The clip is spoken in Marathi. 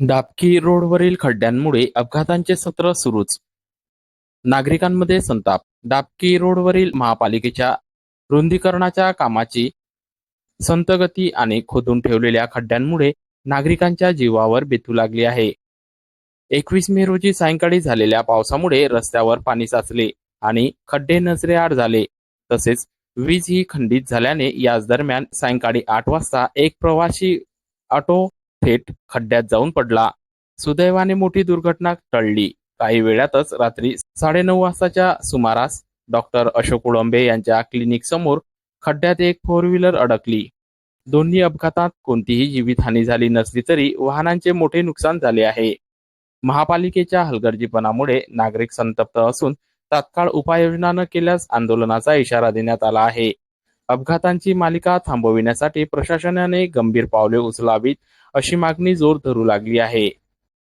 दाबकी रोडवरील खड्ड्यांमुळे अपघातांचे सत्र सुरूच. नागरिकांमध्ये संताप. दाबकी रोडवरील महापालिकेच्या रुंदीकरणाच्या कामाची संतगती आणि खोदून ठेवलेल्या खड्ड्यांमुळे नागरिकांच्या जीवावर बेतू लागली आहे. एकवीस मे रोजी सायंकाळी झालेल्या पावसामुळे रस्त्यावर पाणी साचले आणि खड्डे नजरेआड झाले. तसेच वीज ही खंडित झाल्याने याच दरम्यान सायंकाळी आठ वाजता एक प्रवासी ऑटो थेट खड्ड्यात जाऊन पडला. सुदैवाने मोठी दुर्घटना टळली. काही वेळातच रात्री साडेनऊ वाजताच्या सुमारास डॉक्टर अशोक उळंबे यांच्या क्लिनिक समोर खड्ड्यात एक फोर व्हीलर अडकली. दोन्ही अपघातात कोणतीही जीवितहानी झाली नसली तरी वाहनांचे मोठे नुकसान झाले आहे. महापालिकेच्या हलगर्जीपणामुळे नागरिक संतप्त असून तात्काळ उपाययोजना न केल्यास आंदोलनाचा इशारा देण्यात आला आहे. अपघातांची मालिका थांबविण्यासाठी प्रशासनाने गंभीर पावले उचलावीत अशी मागणी जोर धरू लागली आहे.